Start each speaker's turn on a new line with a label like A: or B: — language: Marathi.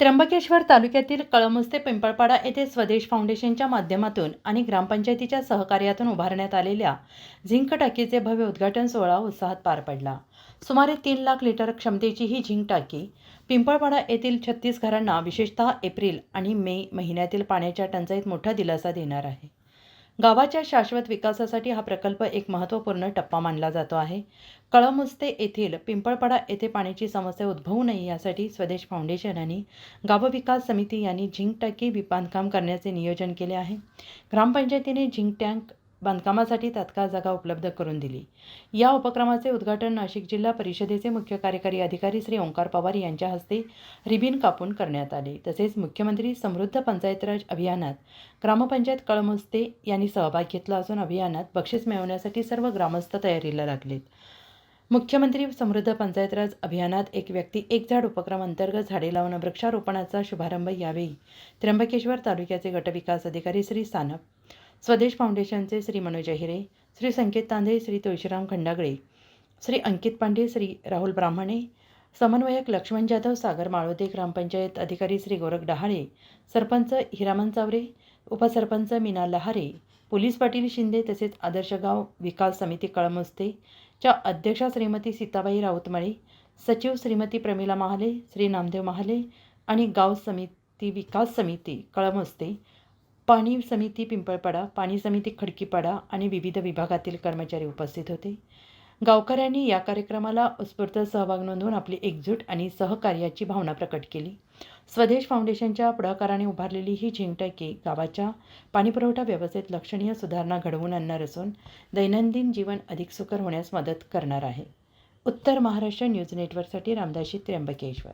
A: त्र्यंबकेश्वर तालुक्यातील कळमुस्ते पिंपळपाडा येथे स्वदेश फाउंडेशनच्या माध्यमातून आणि ग्रामपंचायतीच्या सहकार्यातून उभारण्यात आलेल्या झिंक टाकीचे भव्य उद्घाटन सोहळा उत्साहात पार पडला. सुमारे तीन लाख लिटर क्षमतेची ही झिंक टाकी पिंपळपाडा येथील छत्तीस घरांना विशेषतः एप्रिल आणि मे महिन्यातील पाण्याच्या टंचाईत मोठा दिलासा देणार आहे. गावाच्या शाश्वत विकासासाठी हा प्रकल्प एक महत्त्वपूर्ण टप्पा मानला जातो आहे. कळमुस्ते येथील पिंपळपाडा येथे पाण्याची समस्या उद्भवू नये यासाठी स्वदेश फाउंडेशन आणि गावविकास समिती यांनी झिंक टाकी वि- बांधकाम करण्याचे नियोजन केले आहे. ग्रामपंचायतीने झिंक टँक बांधकामासाठी तात्काळ जागा उपलब्ध करून दिली. या उपक्रमाचे उद्घाटन नाशिक जिल्हा परिषदेचे मुख्य कार्यकारी अधिकारी श्री ओंकार पवार यांच्या हस्ते रिबीन कापून करण्यात आले. तसेच मुख्यमंत्री समृद्ध पंचायतराज अभियानात ग्रामपंचायत कळमस्ते यांनी सहभाग घेतला असून अभियानात बक्षीस मिळवण्यासाठी सर्व ग्रामस्थ तयारीला लागलेत. मुख्यमंत्री समृद्ध पंचायतराज अभियानात एक व्यक्ती एक झाड उपक्रम अंतर्गत झाडे लावून वृक्षारोपणाचा शुभारंभ यावेळी त्र्यंबकेश्वर तालुक्याचे गटविकास अधिकारी श्री सानप स्वदेश फाउंडेशनचे श्री मनोज अहिरे श्री संकेत तांदे श्री तुळशीराम खंडागळे श्री अंकित पांडे श्री राहुल ब्राह्मणे समन्वयक लक्ष्मण जाधव सागर माळोदे ग्रामपंचायत अधिकारी श्री गोरख डहाळे सरपंच हिरामन चावरे उपसरपंच मीना लहारे पोलीस पाटील शिंदे तसेच आदर्श गाव विकास समिती कळमस्ते च्या अध्यक्षा श्रीमती सीताबाई राऊतमळे सचिव श्रीमती प्रमिला महाले श्री नामदेव महाले आणि गाव समिती विकास समिती कळमस्ते पाणी समिती पिंपळपाडा पाणी समिती खडकीपाडा आणि विविध विभागातील कर्मचारी उपस्थित होते. गावकऱ्यांनी या कार्यक्रमाला उत्स्फूर्त सहभाग नोंदवून आपली एकजूट आणि सहकार्याची भावना प्रकट केली. स्वदेश फाउंडेशनच्या पुढाकाराने उभारलेली ही झिंकटाकी गावाच्या पाणीपुरवठा व्यवस्थेत लक्षणीय सुधारणा घडवून आणणार असून दैनंदिन जीवन अधिक सुकर होण्यास मदत करणार आहे. उत्तर महाराष्ट्र न्यूज नेटवर्कसाठी रामदासी त्र्यंबकेश्वर.